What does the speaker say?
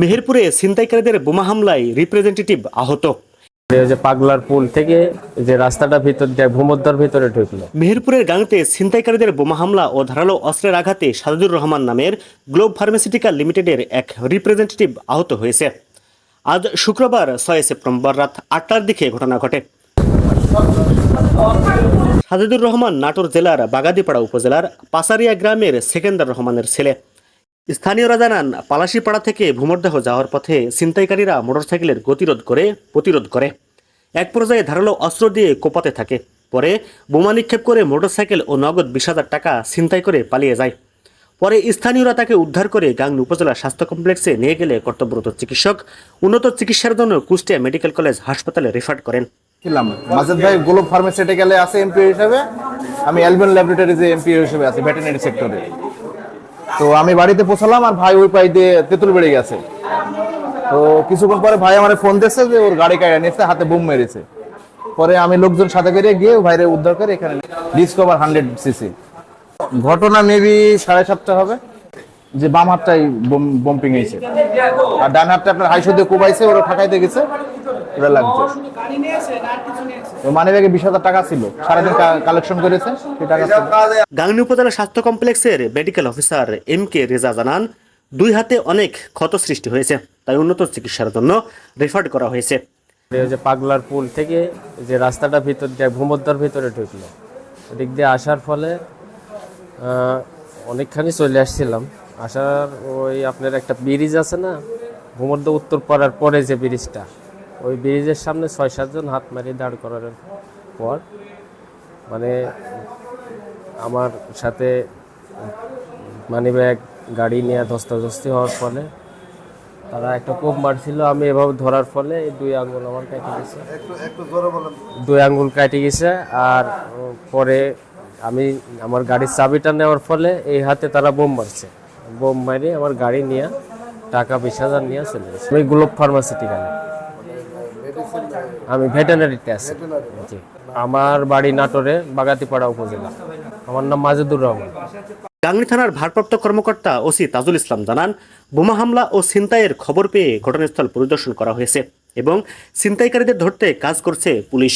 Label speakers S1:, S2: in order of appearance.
S1: মেহেরপুরে ছিনতাইকারীদের বোমা হামলায় রিপ্রেজেন্টেটিভ আহত।
S2: যে পাগলার পুল থেকে যে রাস্তাটা ভিতর দিয়ে ভূমধ্যর ভিতরে ঢুকলো।
S1: মেহেরপুরের গাংতে ছিনতাইকারীদের বোমা হামলা ও ধারালো অস্ত্রের আঘাতে সাজুদুর রহমান নামের গ্লোব ফার্মাসিউটিক্যাল লিমিটেডের এক রিপ্রেজেন্টেটিভ আহত হয়েছে। আজ শুক্রবার ছয় সেপ্টেম্বর রাত আটটার দিকে ঘটনা ঘটে। সাজেদুর রহমান নাটোর জেলার বাগাদিপাড়া উপজেলার পাসারিয়া গ্রামের সেকেন্দার রহমানের ছেলে। স্থানীয়রা জানান, পালাশিপাড়া থেকে ভূমরদেহ যাওয়ার পথে ছিনতাইকারীরা মোটরসাইকেলের গতিরোধ করে প্রতিরোধ করে। এক পর্যায়ে ধারালো অস্ত্র দিয়ে কোপাতে থাকে। পরে বোমা নিক্ষেপ করে মোটরসাইকেল ও নগদ বিশ হাজার টাকা ছিনতাই করে পালিয়ে যায়। পরে স্থানীয়রা তাকে উদ্ধার করে গাংনী উপজেলা স্বাস্থ্য কমপ্লেক্সে নিয়ে গেলে কর্তব্যরত চিকিৎসক উন্নত চিকিৎসার জন্য কুষ্টিয়া মেডিকেল কলেজ হাসপাতালে রেফার করেন।
S3: ছিলাম মাজেদ ভাই গ্লোব আছে এমপি হিসেবে? আমি অ্যালবেন ল্যাবরেটরিজে এমপি হিসেবে আছি, ভেটেরিনারি সেক্টরে। তো আমি বাড়িতে পৌঁছালাম আর ভাই ওই পাই দিয়ে তেঁতুল বেড়ে গেছে। তো কিছুক্ষণ পরে ভাই আমার ফোন দিয়েছে যে ওর গাড়ি কাটা নিয়েছে, হাতে বুম মেরেছে। পরে আমি লোকজন সাথে করে গিয়ে ভাইরে উদ্ধার করে এখানে ডিসকভার হান্ড্রেড সিসি ঘটনা মেবি সাড়ে সাতটা হবে, যে বাম হাতটাই বম্পিং হয়েছে আর ডান হাতটা আপনার হাইশো দিয়ে কোবাইছে, ওরা ঠাকাইতে গেছে। ওরা লাগছে। মানি ব্যাগে বিশ হাজার টাকা ছিল। সারাদিন কালেকশন করেছে।
S1: গাংনী উপজেলা স্বাস্থ্য কমপ্লেক্সের medical officer M K Reza জানান দুই হাতে অনেক ক্ষত সৃষ্টি হয়েছে তাই উন্নত চিকিৎসার জন্য রেফার করা হয়েছে।
S2: যে পাগলার পুল থেকে যে রাস্তাটা ভিতর দিয়ে ভূমধ্যর ভিতরে ঢুকলো এদিক দিয়ে আসার ফলে আহ, অনেকখানি চলে আসছিলাম। আসার ওই আপনার একটা ব্রিজ আছে না ভূমধ্য উত্তর পাড়ার পরে যে ব্রিজটা ওই ব্রিজের সামনে ছয় সাতজন হাত মারিয়ে দাঁড় করানোর পর মানে আমার সাথে মানি ব্যাগ গাড়ি নিয়ে ধস্তাধস্তি হওয়ার ফলে তারা একটা কোপ মারছিল। আমি এভাবে ধরার ফলে এই দুই আঙ্গুল আমার কেটে গেছে। দুই আঙ্গুল কেটে গেছে আর পরে আমি আমার গাড়ির চাবিটা নেওয়ার ফলে এই হাতে তারা বোম মারছে। বোম মারি আমার গাড়ি নিয়ে টাকা বিশ হাজার নিয়ে চলে গেছে। আমি গ্লোব ফার্মাসিউটিক্যালে। আমি ভেটেনারিতে আছি। আমার বাড়ি নাটোরে, বাগাতিপাড়া উপজেলা। আমার নাম মাজেদুর রহমান।
S1: গাংনী থানার ভারপ্রাপ্ত কর্মকর্তা ওসি তাজুল ইসলাম জানান, বোমা হামলা ও ছিনতাইয়ের খবর পেয়ে ঘটনাস্থল পরিদর্শন করা হয়েছে এবং ছিনতাইকারীদের ধরতে কাজ করছে পুলিশ।